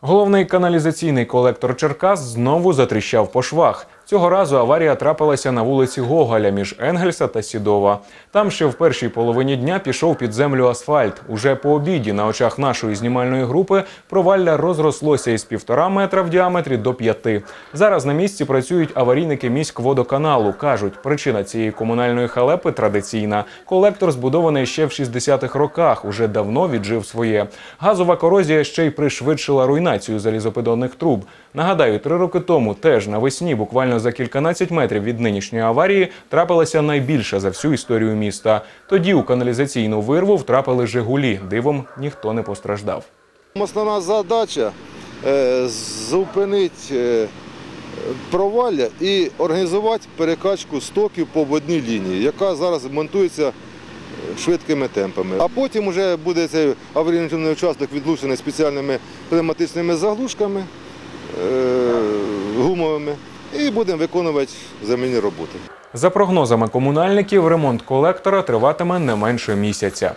Головний каналізаційний колектор Черкас знову затріщав по швах. Цього разу аварія трапилася на вулиці Гоголя між Енгельса та Сідова. Там ще в першій половині дня пішов під землю асфальт. Уже по обіді на очах нашої знімальної групи провалля розрослося із півтора метра в діаметрі до п'яти. Зараз на місці працюють аварійники міськводоканалу. кажуть, причина цієї комунальної халепи традиційна. Колектор збудований ще в 60-х роках. Уже давно віджив своє. Газова корозія ще й пришвидшила руйнацію залізопедонних труб. Нагадаю, три роки тому теж навесні, буквально за кільканадцять метрів від нинішньої аварії, трапилася найбільша за всю історію міста. Тоді у каналізаційну вирву втрапили Жигулі. Дивом ніхто не постраждав. Основна задача е, зупинити е, провалля і організувати перекачку стоків по водній лінії, яка зараз монтується е, швидкими темпами. А потім вже буде цей аварійний участок відлучений спеціальними пневматичними заглушками і будемо виконувати замінні роботи. За прогнозами комунальників, ремонт колектора триватиме не менше місяця.